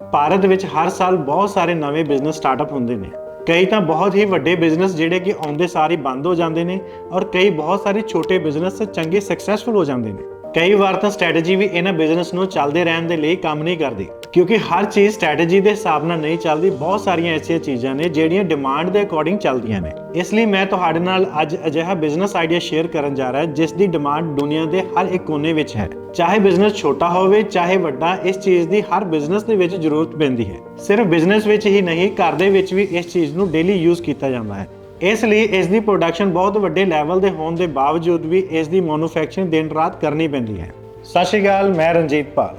ਭਾਰਤ ਵਿੱਚ ਹਰ ਸਾਲ ਬਹੁਤ ਸਾਰੇ ਨਵੇਂ ਬਿਜ਼ਨਸ ਸਟਾਰਟਅਪ ਹੁੰਦੇ ਨੇ। ਕਈ ਤਾਂ ਬਹੁਤ ਹੀ ਵੱਡੇ ਬਿਜ਼ਨਸ ਜਿਹੜੇ ਕਿ ਆਉਂਦੇ ਸਾਰ ਹੀ ਬੰਦ ਹੋ ਜਾਂਦੇ ਨੇ ਔਰ ਕਈ ਬਹੁਤ ਸਾਰੇ ਛੋਟੇ ਬਿਜ਼ਨਸ ਚੰਗੇ ਸਕਸੈਸਫੁਲ ਹੋ ਜਾਂਦੇ ਨੇ। ਕਈ ਵਾਰ ਤਾਂ ਸਟ੍ਰੈਟਜੀ ਵੀ ਇਹਨਾਂ ਬਿਜ਼ਨਸ ਨੂੰ ਚੱਲਦੇ ਰਹਿਣ ਦੇ ਲਈ ਕੰਮ ਨਹੀਂ ਕਰਦੀ, ਕਿਉਂਕਿ ਹਰ ਚੀਜ਼ ਸਟ੍ਰੈਟਜੀ ਦੇ ਹਿਸਾਬ ਨਾਲ ਨਹੀਂ ਚੱਲਦੀ, ਬਹੁਤ ਸਾਰੀਆਂ ਐਸੀਆਂ ਚੀਜ਼ਾਂ ਨੇ ਜਿਹੜੀਆਂ ਡਿਮਾਂਡ ਦੇ ਅਕੋਰਡਿੰਗ ਚੱਲਦੀਆਂ ਨੇ। ਇਸ ਲਈ ਮੈਂ ਤੁਹਾਡੇ ਨਾਲ ਅੱਜ ਅਜਿਹਾ ਬਿਜ਼ਨਸ ਆਈਡੀਆ ਸ਼ੇਅਰ ਕਰਨ ਜਾ ਰਿਹਾ, ਜਿਸ ਦੀ ਡਿਮਾਂਡ ਦੁਨੀਆ ਦੇ ਹਰ ਇੱਕ ਕੋਨੇ ਵਿੱਚ ਹੈ। ਚਾਹੇ ਬਿਜ਼ਨਸ ਛੋਟਾ ਹੋਵੇ, ਚਾਹੇ ਵੱਡਾ, ਇਸ ਚੀਜ਼ ਦੀ ਹਰ ਬਿਜ਼ਨਸ ਦੇ ਵਿੱਚ ਜ਼ਰੂਰਤ ਪੈਂਦੀ ਹੈ। ਸਿਰਫ ਬਿਜ਼ਨਸ ਵਿੱਚ ਹੀ ਨਹੀਂ, ਘਰ ਦੇ ਵਿੱਚ ਵੀ ਇਸ ਚੀਜ਼ ਨੂੰ ਡੇਲੀ ਯੂਜ਼ ਕੀਤਾ ਜਾਂਦਾ ਹੈ। ਇਸ ਲਈ ਇਸ ਦੀ ਪ੍ਰੋਡਕਸ਼ਨ ਬਹੁਤ ਵੱਡੇ ਲੈਵਲ ਦੇ ਹੋਣ ਦੇ ਬਾਵਜੂਦ ਵੀ ਇਸ ਦੀ ਮੈਨੂਫੈਕਚਰਿੰਗ ਦਿਨ ਰਾਤ ਕਰਨੀ ਪੈਂਦੀ ਹੈ। ਸਤਿ ਸ਼੍ਰੀ ਅਕਾਲ, ਮੈਂ ਰਣਜੀਤ ਪਾਲ।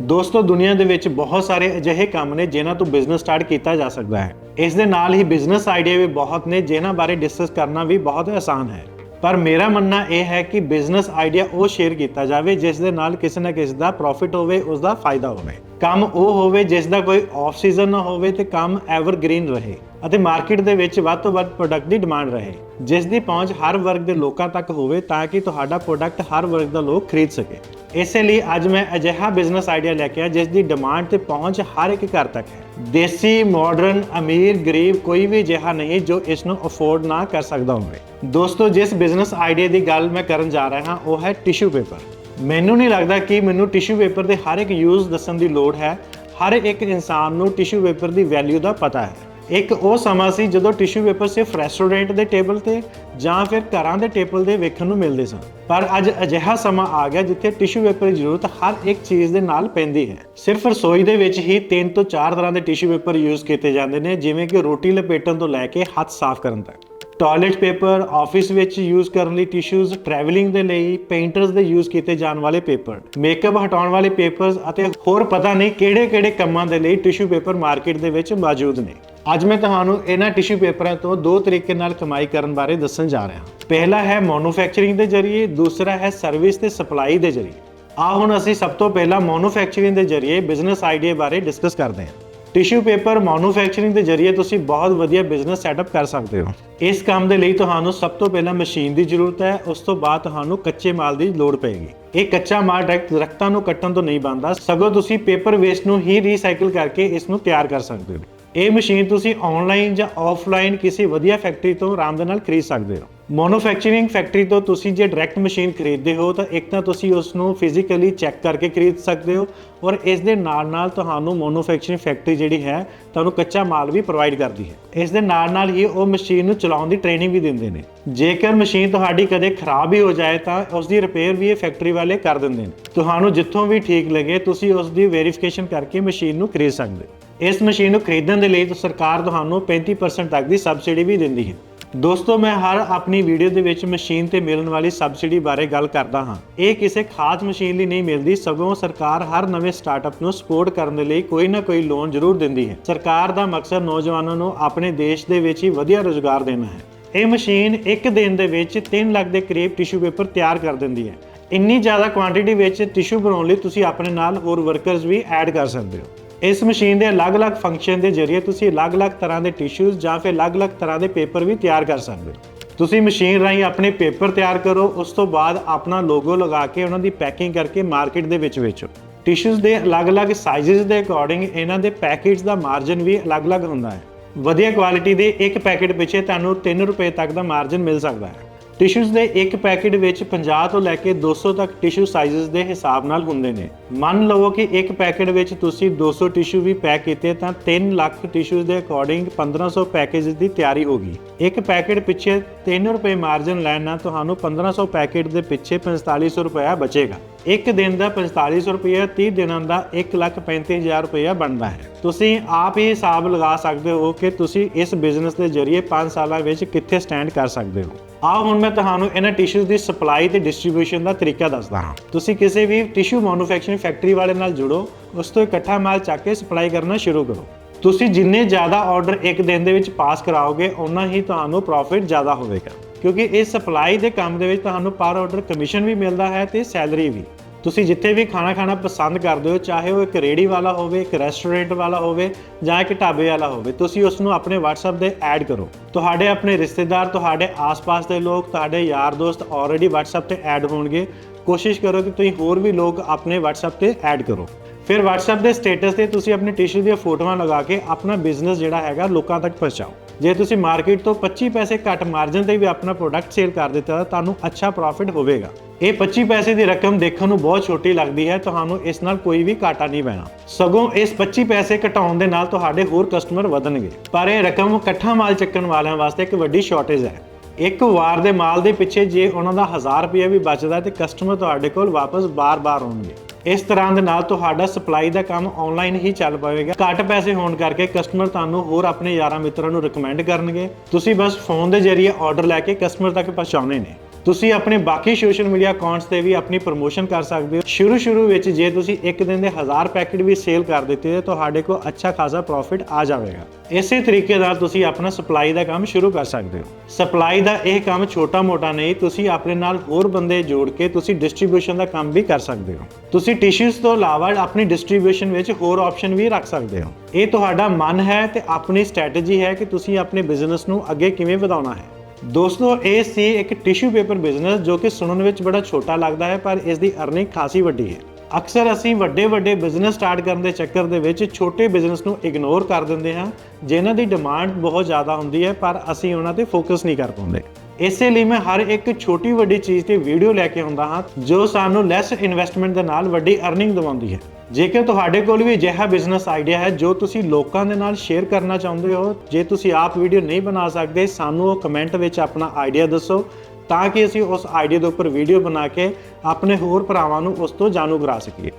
ਦੋਸਤੋ, ਦੁਨੀਆ ਦੇ ਵਿੱਚ ਬਹੁਤ ਸਾਰੇ ਅਜਿਹੇ ਕੰਮ ਨੇ ਜਿਨ੍ਹਾਂ ਤੋਂ ਬਿਜ਼ਨਸ ਸਟਾਰਟ ਕੀਤਾ ਜਾ ਸਕਦਾ ਹੈ। ਇਸ ਦੇ ਨਾਲ ਹੀ ਬਿਜ਼ਨਸ ਆਈਡੀਆ ਵੀ ਬਹੁਤ ਨੇ, ਜਿਨ੍ਹਾਂ ਬਾਰੇ ਡਿਸਕਸ ਕਰਨਾ ਵੀ ਬਹੁਤ ਆਸਾਨ ਹੈ। ਪਰ ਮੇਰਾ ਮੰਨਣਾ ਇਹ ਹੈ ਕਿ ਬਿਜ਼ਨਸ ਆਈਡੀਆ ਉਹ ਸ਼ੇਅਰ ਕੀਤਾ ਜਾਵੇ, ਜਿਸ ਦੇ ਨਾਲ ਕਿਸੇ ਨਾ ਕਿਸੇ ਦਾ ਪ੍ਰੋਫਿਟ ਹੋਵੇ ਉਸ ਦਾ ਫਾਇਦਾ ਹੋਵੇ। ਕੰਮ ਉਹ ਹੋਵੇ ਜਿਸ ਦਾ ਕੋਈ ਆਫ ਸੀਜ਼ਨ ਨਾ ਹੋਵੇ ਤੇ ਕੰਮ ਐਵਰਗ੍ਰੀਨ ਰਹੇ। ਅਤੇ ਮਾਰਕੀਟ ਦੇ ਵਿੱਚ ਵੱਧ ਤੋਂ ਵੱਧ ਪ੍ਰੋਡਕਟ ਦੀ ਡਿਮਾਂਡ ਰਹੇ। ਜਿਸ ਦੀ ਪਹੁੰਚ ਹਰ ਵਰਗ ਦੇ ਲੋਕਾਂ ਤੱਕ ਹੋਵੇ ਤਾਂ ਕਿ ਤੁਹਾਡਾ ਪ੍ਰੋਡਕਟ ਹਰ ਵਰਗ ਦਾ ਲੋਕ ਖਰੀਦ ਸਕੇ। ਇਸੇ ਲਈ ਅੱਜ ਮੈਂ ਅਜਿਹਾ ਬਿਜ਼ਨਸ ਆਈਡੀਆ ਲੈ ਕੇ ਆਇਆ, ਜਿਸ ਦੀ ਡਿਮਾਂਡ ਤੇ ਪਹੁੰਚ ਹਰ ਇੱਕ ਘਰ ਤੱਕ ਹੈ। ਦੇਸੀ ਮਾਡਰਨ ਅਮੀਰ, ਗਰੀਬ ਕੋਈ ਵੀ ਅਜਿਹਾ ਨਹੀਂ ਜੋ ਇਸ ਨੂੰ ਅਫੋਰਡ ਨਾ ਕਰ ਸਕਦਾ ਹੋਵੇ। ਦੋਸਤੋ, ਜਿਸ ਬਿਜ਼ਨਸ ਆਈਡੀਆ ਦੀ ਗੱਲ ਮੈਂ ਕਰਨ ਜਾ ਰਿਹਾ ਹਾਂ, ਉਹ ਹੈ ਟਿਸ਼ੂ ਪੇਪਰ ਮੈਨੂੰ ਨਹੀਂ ਲੱਗਦਾ ਕਿ ਮੈਨੂੰ ਟਿਸ਼ੂ ਪੇਪਰ ਦੇ ਹਰ ਇੱਕ ਯੂਜ਼ ਦੱਸਣ ਦੀ ਲੋੜ ਹੈ। ਹਰ ਇੱਕ ਇਨਸਾਨ ਨੂੰ ਟਿਸ਼ੂ ਪੇਪਰ ਦੀ ਵੈਲਿਊ ਦਾ ਪਤਾ ਹੈ। ਇੱਕ ਉਹ ਸਮਾਂ ਸੀ ਜਦੋਂ ਟਿਸ਼ੂ ਪੇਪਰ ਸਿਰਫ ਰੈਸਟੋਰੈਂਟ ਦੇ ਟੇਬਲ ਤੇ ਜਾਂ ਫਿਰ ਘਰਾਂ ਦੇ ਟੇਬਲ ਤੇ ਵੇਖਣ ਨੂੰ ਮਿਲਦੇ ਸਨ। ਪਰ ਅੱਜ ਅਜਿਹਾ ਸਮਾਂ ਆ ਗਿਆ ਜਿੱਥੇ ਟਿਸ਼ੂ ਪੇਪਰ ਦੀ ਜ਼ਰੂਰਤ ਹਰ ਇੱਕ ਚੀਜ਼ ਦੇ ਨਾਲ ਪੈਂਦੀ ਹੈ। ਸਿਰਫ ਰਸੋਈ ਦੇ ਵਿੱਚ ਹੀ 3 ਤੋਂ 4 ਤਰ੍ਹਾਂ ਦੇ ਟਿਸ਼ੂ ਪੇਪਰ ਯੂਜ਼ ਕੀਤੇ ਜਾਂਦੇ ਨੇ, ਜਿਵੇਂ ਕਿ ਰੋਟੀ ਲਪੇਟਣ ਤੋਂ ਲੈ ਕੇ ਹੱਥ ਸਾਫ਼ ਕਰਨ ਤੱਕ। ਟਾਇਲਟ ਪੇਪਰ ਆਫਿਸ ਵਿੱਚ ਯੂਜ਼ ਕਰਨ ਲਈ ਟਿਸ਼ੂਜ਼ ਟਰੈਵਲਿੰਗ ਦੇ ਲਈ ਪੇਂਟਰਸ ਦੇ ਯੂਜ਼ ਕੀਤੇ ਜਾਣ ਵਾਲੇ ਪੇਪਰ ਮੇਕਅਪ ਹਟਾਉਣ ਵਾਲੇ ਪੇਪਰਸ ਅਤੇ ਹੋਰ ਪਤਾ ਨਹੀਂ ਕਿਹੜੇ-ਕਿਹੜੇ ਕੰਮਾਂ ਦੇ ਲਈ ਟਿਸ਼ੂ ਪੇਪਰ ਮਾਰਕੀਟ ਦੇ ਵਿੱਚ ਮੌਜੂਦ ਨੇ। ਅੱਜ ਮੈਂ ਤੁਹਾਨੂੰ ਇਹਨਾਂ ਟਿਸ਼ੂ ਪੇਪਰਾਂ ਤੋਂ ਦੋ ਤਰੀਕੇ ਨਾਲ ਕਮਾਈ ਕਰਨ ਬਾਰੇ ਦੱਸਣ ਜਾ ਰਿਹਾ ਹਾਂ। ਪਹਿਲਾ ਹੈ ਮੈਨੂਫੈਕਚਰਿੰਗ ਦੇ ਜ਼ਰੀਏ, ਦੂਸਰਾ ਹੈ ਸਰਵਿਸ ਤੇ ਸਪਲਾਈ ਦੇ ਜ਼ਰੀਏ। ਆ ਹੁਣ ਅਸੀਂ ਸਭ ਤੋਂ ਪਹਿਲਾਂ ਮੈਨੂਫੈਕਚਰਿੰਗ ਦੇ ਜ਼ਰੀਏ ਬਿਜ਼ਨਸ ਆਈਡੀਆ ਬਾਰੇ ਡਿਸਕਸ ਕਰਦੇ ਹਾਂ। ਟਿਸ਼ੂ ਪੇਪਰ ਮੈਨੂਫੈਕਚਰਿੰਗ ਦੇ ਜ਼ਰੀਏ ਤੁਸੀਂ ਬਹੁਤ ਵਧੀਆ ਬਿਜ਼ਨਸ ਸੈਟਅਪ ਕਰ ਸਕਦੇ ਹੋ। ਇਸ ਕੰਮ ਦੇ ਲਈ ਤੁਹਾਨੂੰ ਸਭ ਤੋਂ ਪਹਿਲਾਂ ਮਸ਼ੀਨ ਦੀ ਜ਼ਰੂਰਤ ਹੈ, ਉਸ ਤੋਂ ਬਾਅਦ ਤੁਹਾਨੂੰ ਕੱਚੇ ਮਾਲ ਦੀ ਲੋੜ ਪਏਗੀ। ਇਹ ਕੱਚਾ ਮਾਲ ਡਾਇਰੈਕਟ ਦਰਖਤਾਂ ਨੂੰ ਕੱਟਣ ਤੋਂ ਨਹੀਂ ਬਣਦਾ, ਸਗੋਂ ਤੁਸੀਂ ਪੇਪਰ ਵੇਸਟ ਨੂੰ ਹੀ ਰੀਸਾਈਕਲ ਕਰਕੇ ਇਸ ਨੂੰ ਤਿਆਰ ਕਰ ਸਕਦੇ ਹੋ। ਇਹ ਮਸ਼ੀਨ ਤੁਸੀਂ ਆਨਲਾਈਨ ਜਾਂ ਆਫਲਾਈਨ ਕਿਸੇ ਵਧੀਆ ਫੈਕਟਰੀ ਤੋਂ ਆਰਾਮ ਦੇ ਨਾਲ ਖਰੀਦ ਸਕਦੇ ਹੋ। ਮੈਨੂਫੈਕਚਰਿੰਗ ਫੈਕਟਰੀ ਤੋਂ ਤੁਸੀਂ ਜੇ ਡਾਇਰੈਕਟ ਮਸ਼ੀਨ ਖਰੀਦਦੇ ਹੋ ਤਾਂ ਇੱਕ ਤਾਂ ਤੁਸੀਂ ਉਸ ਨੂੰ ਫਿਜ਼ੀਕਲੀ ਚੈੱਕ ਕਰਕੇ ਖਰੀਦ ਸਕਦੇ ਹੋ ਔਰ ਇਸ ਦੇ ਨਾਲ ਨਾਲ ਤੁਹਾਨੂੰ ਮੈਨੂਫੈਕਚਰਿੰਗ ਫੈਕਟਰੀ ਜਿਹੜੀ ਹੈ, ਤੁਹਾਨੂੰ ਕੱਚਾ ਮਾਲ ਵੀ ਪ੍ਰੋਵਾਈਡ ਕਰਦੀ ਹੈ। ਇਸ ਦੇ ਨਾਲ ਨਾਲ ਹੀ ਉਹ ਮਸ਼ੀਨ ਨੂੰ ਚਲਾਉਣ ਦੀ ਟ੍ਰੇਨਿੰਗ ਵੀ ਦਿੰਦੇ ਨੇ। ਜੇਕਰ ਮਸ਼ੀਨ ਤੁਹਾਡੀ ਕਦੇ ਖਰਾਬ ਹੀ ਹੋ ਜਾਏ ਤਾਂ ਉਸ ਦੀ ਰਿਪੇਅਰ ਵੀ ਇਹ ਫੈਕਟਰੀ ਵਾਲੇ ਕਰ ਦਿੰਦੇ ਨੇ। ਤੁਹਾਨੂੰ ਜਿੱਥੋਂ ਵੀ ਠੀਕ ਲੱਗੇ, ਤੁਸੀਂ ਉਸ ਦੀ ਵੈਰੀਫਿਕੇਸ਼ਨ ਕਰਕੇ ਮਸ਼ੀਨ ਨੂੰ ਖਰੀਦ ਸਕਦੇ ਹੋ। ਇਸ ਮਸ਼ੀਨ ਨੂੰ ਖਰੀਦਣ ਦੇ ਲਈ ਤਾਂ ਸਰਕਾਰ ਤੁਹਾਨੂੰ 35% ਤੱਕ ਦੀ ਸਬਸਿਡੀ ਵੀ ਦਿੰਦੀ ਹੈ। ਦੋਸਤੋ, ਮੈਂ ਹਰ ਆਪਣੀ ਵੀਡੀਓ ਦੇ ਵਿੱਚ ਮਸ਼ੀਨ ਤੇ ਮਿਲਣ ਵਾਲੀ ਸਬਸਿਡੀ ਬਾਰੇ ਗੱਲ ਕਰਦਾ ਹਾਂ। ਇਹ ਕਿਸੇ ਖਾਸ ਮਸ਼ੀਨ ਲਈ ਨਹੀਂ ਮਿਲਦੀ, ਸਗੋਂ ਸਰਕਾਰ ਹਰ ਨਵੇਂ ਸਟਾਰਟਅਪ ਨੂੰ ਸਪੋਰਟ ਕਰਨ ਦੇ ਲਈ ਕੋਈ ਨਾ ਕੋਈ ਲੋਨ ਜ਼ਰੂਰ ਦਿੰਦੀ ਹੈ। ਸਰਕਾਰ ਦਾ ਮਕਸਦ ਨੌਜਵਾਨਾਂ ਨੂੰ ਆਪਣੇ ਦੇਸ਼ ਦੇ ਵਿੱਚ ਹੀ ਵਧੀਆ ਰੋਜ਼ਗਾਰ ਦੇਣਾ ਹੈ। ਇਹ ਮਸ਼ੀਨ ਇੱਕ ਦਿਨ ਦੇ ਵਿੱਚ 3 ਲੱਖ ਦੇ ਕਰੀਬ ਟਿਸ਼ੂ ਪੇਪਰ ਤਿਆਰ ਕਰ ਦਿੰਦੀ ਹੈ। ਇੰਨੀ ਜ਼ਿਆਦਾ ਕੁਆਂਟੀਟੀ ਵਿੱਚ ਟਿਸ਼ੂ ਬਣਾਉਣ ਲਈ ਤੁਸੀਂ ਆਪਣੇ ਨਾਲ ਹੋਰ ਵਰਕਰਸ ਵੀ ਐਡ ਕਰ ਸਕਦੇ ਹੋ। ਇਸ ਮਸ਼ੀਨ ਦੇ ਅਲੱਗ-ਅਲੱਗ ਫੰਕਸ਼ਨ ਦੇ ਜ਼ਰੀਏ ਤੁਸੀਂ ਅਲੱਗ-ਅਲੱਗ ਤਰ੍ਹਾਂ ਦੇ ਟਿਸ਼ੂਜ਼ ਜਾਂ ਫਿਰ ਅਲੱਗ-ਅਲੱਗ ਤਰ੍ਹਾਂ ਦੇ ਪੇਪਰ ਵੀ ਤਿਆਰ ਕਰ ਸਕਦੇ ਹੋ। ਤੁਸੀਂ ਮਸ਼ੀਨ ਰਾਹੀਂ ਆਪਣੇ ਪੇਪਰ ਤਿਆਰ ਕਰੋ, ਉਸ ਤੋਂ ਬਾਅਦ ਆਪਣਾ ਲੋਗੋ ਲਗਾ ਕੇ ਉਹਨਾਂ ਦੀ ਪੈਕਿੰਗ ਕਰਕੇ ਮਾਰਕੀਟ ਦੇ ਵਿੱਚ ਵੇਚੋ। ਟਿਸ਼ੂਜ਼ ਦੇ ਅਲੱਗ-ਅਲੱਗ ਸਾਈਜ਼ਸ ਦੇ ਅਕੋਰਡਿੰਗ ਇਹਨਾਂ ਦੇ ਪੈਕੇਟਸ ਦਾ ਮਾਰਜਨ ਵੀ ਅਲੱਗ-ਅਲੱਗ ਹੁੰਦਾ ਹੈ। ਵਧੀਆ ਕੁਆਲਿਟੀ ਦੇ ਇੱਕ ਪੈਕੇਟ ਪਿੱਛੇ ਤੁਹਾਨੂੰ 3 ਰੁਪਏ ਤੱਕ ਦਾ ਮਾਰਜਨ ਮਿਲ ਸਕਦਾ ਹੈ। ਟਿਸ਼ੂਜ਼ ਦੇ ਇੱਕ ਪੈਕੇਟ ਵਿੱਚ 50 ਤੋਂ ਲੈ ਕੇ 200 ਤੱਕ ਟਿਸ਼ੂ ਸਾਈਜ਼ਸ ਦੇ ਹਿਸਾਬ ਨਾਲ ਹੁੰਦੇ ਨੇ। ਮੰਨ ਲਵੋ ਕਿ ਇੱਕ ਪੈਕੇਟ ਵਿੱਚ ਤੁਸੀਂ 200 ਟਿਸ਼ੂ ਵੀ ਪੈਕ ਕੀਤੇ, ਤਾਂ 3 ਲੱਖ ਟਿਸ਼ੂਜ਼ ਦੇ ਅਕੋਰਡਿੰਗ 1500 ਪੈਕੇਜ ਦੀ ਤਿਆਰੀ ਹੋਗੀ ਇੱਕ ਪੈਕੇਟ ਪਿੱਛੇ 3 ਰੁਪਏ ਮਾਰਜਨ ਲੈਣ ਨਾਲ ਤੁਹਾਨੂੰ 1500 ਪੈਕੇਟ ਦੇ ਪਿੱਛੇ 4500 ਰੁਪਇਆ ਬਚੇਗਾ। ਇੱਕ ਦਿਨ ਦਾ 4500 ਰੁਪਇਆ 30 ਦਿਨਾਂ ਦਾ 135000 ਰੁਪਇਆ ਬਣਦਾ ਹੈ। ਤੁਸੀਂ ਆਪ ਹੀ ਹਿਸਾਬ ਲਗਾ ਸਕਦੇ ਹੋ ਕਿ ਤੁਸੀਂ ਇਸ ਬਿਜ਼ਨਸ ਦੇ ਜ਼ਰੀਏ 5 ਸਾਲਾਂ ਵਿੱਚ ਕਿੱਥੇ ਸਟੈਂਡ ਕਰ ਸਕਦੇ ਹੋ। ਆਓ ਹੁਣ ਮੈਂ ਤੁਹਾਨੂੰ ਇਹਨਾਂ ਟਿਸ਼ੂਜ਼ ਦੀ ਸਪਲਾਈ ਤੇ ਡਿਸਟ੍ਰੀਬਿਊਸ਼ਨ ਦਾ ਤਰੀਕਾ ਦੱਸਦਾ ਹਾਂ। ਤੁਸੀਂ ਕਿਸੇ ਵੀ ਟਿਸ਼ੂ ਮੈਨੂਫੈਕਚਰਿੰਗ ਫੈਕਟਰੀ ਵਾਲੇ ਨਾਲ ਜੁੜੋ, ਉਸ ਤੋਂ ਇਕੱਠਾ ਮਾਲ ਚੱਕ ਕੇ ਸਪਲਾਈ ਕਰਨਾ ਸ਼ੁਰੂ ਕਰੋ। ਤੁਸੀਂ ਜਿੰਨੇ ਜ਼ਿਆਦਾ ਆਰਡਰ ਇੱਕ ਦਿਨ ਦੇ ਵਿੱਚ ਪਾਸ ਕਰਾਓਗੇ ਉਨਾ ਹੀ ਤੁਹਾਨੂੰ ਪ੍ਰੋਫਿਟ ਜ਼ਿਆਦਾ ਹੋਵੇਗਾ। ਕਿਉਂਕਿ ਇਸ ਸਪਲਾਈ ਦੇ ਕੰਮ ਦੇ ਵਿੱਚ ਤੁਹਾਨੂੰ ਪਰ ਆਰਡਰ ਕਮਿਸ਼ਨ ਵੀ ਮਿਲਦਾ ਹੈ ਤੇ ਸੈਲਰੀ ਵੀ। ਤੁਸੀਂ ਜਿੱਥੇ ਵੀ ਖਾਣਾ ਖਾਣਾ ਪਸੰਦ ਕਰਦੇ ਹੋ, ਚਾਹੇ ਉਹ ਇੱਕ ਰੇੜੀ ਵਾਲਾ ਹੋਵੇ, ਇੱਕ ਰੈਸਟੋਰੈਂਟ ਵਾਲਾ ਹੋਵੇ ਜਾਂ ਇੱਕ ਢਾਬੇ ਵਾਲਾ ਹੋਵੇ, ਤੁਸੀਂ ਉਸ ਨੂੰ ਆਪਣੇ WhatsApp ਦੇ ਐਡ ਕਰੋ। ਤੁਹਾਡੇ ਆਪਣੇ ਰਿਸ਼ਤੇਦਾਰ, ਤੁਹਾਡੇ ਆਸ-ਪਾਸ ਦੇ ਲੋਕ, ਤੁਹਾਡੇ ਯਾਰ ਦੋਸਤ ਆਲਰੇਡੀ WhatsApp ਤੇ ਐਡ ਹੋਣਗੇ। ਕੋਸ਼ਿਸ਼ ਕਰੋ ਕਿ ਤੁਸੀਂ ਹੋਰ ਵੀ ਲੋਕ ਆਪਣੇ WhatsApp ਤੇ ਐਡ ਕਰੋ। ਫਿਰ WhatsApp ਦੇ ਸਟੇਟਸ ਤੇ ਤੁਸੀਂ ਆਪਣੀ ਟਿਸ਼ੂ ਦੀਆਂ ਫੋਟੋਆਂ ਲਗਾ ਕੇ ਆਪਣਾ ਬਿਜ਼ਨਸ ਜਿਹੜਾ ਹੈਗਾ ਲੋਕਾਂ ਤੱਕ ਪਹੁੰਚਾਓ। ਜੇ ਤੁਸੀਂ ਮਾਰਕੀਟ ਤੋਂ 25 ਪੈਸੇ ਘੱਟ ਮਾਰਜਨ ਤੇ ਵੀ ਆਪਣਾ ਪ੍ਰੋਡਕਟ ਸੇਲ ਕਰ ਦਿੱਤਾ ਤਾਂ ਤੁਹਾਨੂੰ ਅੱਛਾ ਪ੍ਰੋਫਿਟ ਹੋਵੇਗਾ। ਇਹ 25 ਪੈਸੇ ਦੀ ਰਕਮ ਦੇਖਣ ਨੂੰ ਬਹੁਤ ਛੋਟੀ ਲੱਗਦੀ ਹੈ, ਤੁਹਾਨੂੰ ਇਸ ਨਾਲ ਕੋਈ ਵੀ ਘਾਟਾ ਨਹੀਂ ਪੈਣਾ। ਸਗੋਂ ਇਸ 25 ਪੈਸੇ ਘਟਾਉਣ ਦੇ ਨਾਲ ਤੁਹਾਡੇ ਹੋਰ ਕਸਟਮਰ ਵਧਣਗੇ। ਪਰ ਇਹ ਰਕਮ ਇਕੱਠਾ ਮਾਲ ਚੱਕਣ ਵਾਲਿਆਂ ਵਾਸਤੇ ਇੱਕ ਵੱਡੀ ਸ਼ਾਰਟੇਜ ਹੈ। ਇੱਕ ਵਾਰ ਦੇ ਮਾਲ ਦੇ ਪਿੱਛੇ ਜੇ ਉਹਨਾਂ ਦਾ 1000 ਰੁਪਏ ਵੀ ਬਚਦਾ ਹੈ, ਤੇ ਕਸਟਮਰ ਤੁਹਾਡੇ ਕੋਲ ਵਾਪਸ ਬਾਰ-ਬਾਰ ਆਉਣਗੇ। ਇਸ ਤਰ੍ਹਾਂ ਦੇ ਨਾਲ ਤੁਹਾਡਾ ਸਪਲਾਈ ਦਾ ਕੰਮ ਆਨਲਾਈਨ ਹੀ ਚੱਲ ਪਵੇਗਾ। ਘੱਟ ਪੈਸੇ ਹੋਣ ਕਰਕੇ ਕਸਟਮਰ ਤੁਹਾਨੂੰ ਹੋਰ ਆਪਣੇ ਯਾਰਾਂ ਮਿੱਤਰਾਂ ਨੂੰ ਰეკਮੈਂਡ ਕਰਨਗੇ। ਤੁਸੀਂ ਬਸ ਫੋਨ ਦੇ ਜ਼ਰੀਏ ਆਰਡਰ ਲੈ ਕੇ ਕਸਟਮਰ ਤੱਕ ਪਹੁੰਚਾਉਣੇ ਨੇ। ਤੁਸੀਂ ਆਪਣੇ ਬਾਕੀ ਸੋਸ਼ਲ ਮੀਡੀਆ ਅਕਾਊਂਟਸ ਤੇ ਵੀ ਆਪਣੀ ਪ੍ਰੋਮੋਸ਼ਨ ਕਰ ਸਕਦੇ ਹੋ। ਸ਼ੁਰੂ ਸ਼ੁਰੂ ਵਿੱਚ ਜੇ ਤੁਸੀਂ ਇੱਕ ਦਿਨ ਦੇ 1000 ਪੈਕੇਟ ਵੀ ਸੇਲ ਕਰ ਦਿੱਤੇ ਤਾਂ ਤੁਹਾਡੇ ਕੋਲ ਅੱਛਾ ਖਾਸਾ ਪ੍ਰੋਫਿਟ ਆ ਜਾਵੇਗਾ। ਇਸੇ ਤਰੀਕੇ ਨਾਲ ਤੁਸੀਂ ਆਪਣਾ ਸਪਲਾਈ ਦਾ ਕੰਮ ਸ਼ੁਰੂ ਕਰ ਸਕਦੇ ਹੋ। ਸਪਲਾਈ ਦਾ ਇਹ ਕੰਮ ਛੋਟਾ-ਮੋਟਾ ਨਹੀਂ, ਤੁਸੀਂ ਆਪਣੇ ਨਾਲ ਹੋਰ ਬੰਦੇ ਜੋੜ ਕੇ ਤੁਸੀਂ ਡਿਸਟ੍ਰੀਬਿਊਸ਼ਨ ਦਾ ਕੰਮ ਵੀ ਕਰ ਸਕਦੇ ਹੋ। ਤੁਸੀਂ ਟਿਸ਼ੂਜ਼ ਤੋਂ ਇਲਾਵਾ ਆਪਣੀ ਡਿਸਟ੍ਰੀਬਿਊਸ਼ਨ ਵਿੱਚ ਹੋਰ ਆਪਸ਼ਨ ਵੀ ਰੱਖ ਸਕਦੇ ਹੋ। ਇਹ ਤੁਹਾਡਾ ਮਨ ਹੈ ਤੇ ਆਪਣੀ ਸਟ੍ਰੈਟਜੀ ਹੈ ਕਿ ਤੁਸੀਂ ਆਪਣੇ ਬਿਜ਼ਨਸ ਨੂੰ ਅੱਗੇ ਕਿਵੇਂ ਵਧਾਉਣਾ ਹੈ। ਦੋਸਤੋ, ਇਹ ਸੀ ਇੱਕ ਟਿਸ਼ੂ ਪੇਪਰ ਬਿਜ਼ਨਸ ਜੋ ਕਿ ਸੁਣਨ ਵਿੱਚ ਬੜਾ ਛੋਟਾ ਲੱਗਦਾ ਹੈ, ਪਰ ਇਸ ਦੀ ਅਰਨਿੰਗ ਖਾਸੀ ਵੱਡੀ ਹੈ। ਅਕਸਰ ਅਸੀਂ ਵੱਡੇ ਵੱਡੇ ਬਿਜ਼ਨਸ ਸਟਾਰਟ ਕਰਨ ਦੇ ਚੱਕਰ ਦੇ ਵਿੱਚ ਛੋਟੇ ਬਿਜ਼ਨਸ ਨੂੰ ਇਗਨੋਰ ਕਰ ਦਿੰਦੇ ਹਾਂ, ਜਿਨ੍ਹਾਂ ਦੀ ਡਿਮਾਂਡ ਬਹੁਤ ਜ਼ਿਆਦਾ ਹੁੰਦੀ ਹੈ, ਪਰ ਅਸੀਂ ਉਹਨਾਂ ਤੇ ਫੋਕਸ ਨਹੀਂ ਕਰ ਪਾਉਂਦੇ। ਇਸੇ ਲਈ ਮੈਂ ਹਰ ਇੱਕ ਛੋਟੀ ਵੱਡੀ ਚੀਜ਼ ਤੇ ਵੀਡੀਓ ਲੈ ਕੇ ਆਉਂਦਾ ਹਾਂ, ਜੋ ਸਾਨੂੰ ਲੈਸ ਇਨਵੈਸਟਮੈਂਟ ਦੇ ਨਾਲ ਵੱਡੀ ਅਰਨਿੰਗ ਦਿਵਾਉਂਦੀ ਹੈ। ਜੇਕਰ ਤੁਹਾਡੇ ਕੋਲ ਵੀ ਅਜਿਹਾ ਬਿਜ਼ਨਸ ਆਈਡੀਆ ਹੈ, ਜੋ ਤੁਸੀਂ ਲੋਕਾਂ ਦੇ ਨਾਲ ਸ਼ੇਅਰ ਕਰਨਾ ਚਾਹੁੰਦੇ ਹੋ, ਜੇ ਤੁਸੀਂ ਆਪ ਵੀਡੀਓ ਨਹੀਂ ਬਣਾ ਸਕਦੇ, ਸਾਨੂੰ ਉਹ ਕਮੈਂਟ ਵਿੱਚ ਆਪਣਾ ਆਈਡੀਆ ਦੱਸੋ, ਤਾਂ ਕਿ ਅਸੀਂ ਉਸ ਆਈਡੀਆ ਦੇ ਉੱਪਰ ਵੀਡੀਓ ਬਣਾ ਕੇ ਆਪਣੇ ਹੋਰ ਭਰਾਵਾਂ ਨੂੰ ਉਸ ਤੋਂ ਜਾਣੂ ਕਰਾ ਸਕੀਏ।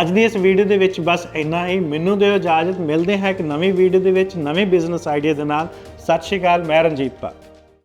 ਅੱਜ ਦੀ ਇਸ ਵੀਡੀਓ ਦੇ ਵਿੱਚ ਬਸ ਇੰਨਾ ਹੀ। ਮੈਨੂੰ ਦਿਓ ਇਜਾਜ਼ਤ। ਮਿਲਦੇ ਹਾਂ ਇੱਕ ਨਵੀਂ ਵੀਡੀਓ ਦੇ ਵਿੱਚ ਨਵੇਂ ਬਿਜ਼ਨਸ ਆਈਡੀਆ ਦੇ ਨਾਲ। ਸਤਿ ਸ਼੍ਰੀ ਅਕਾਲ, ਮੈਂ ਰਣਜੀਤ ਪਾ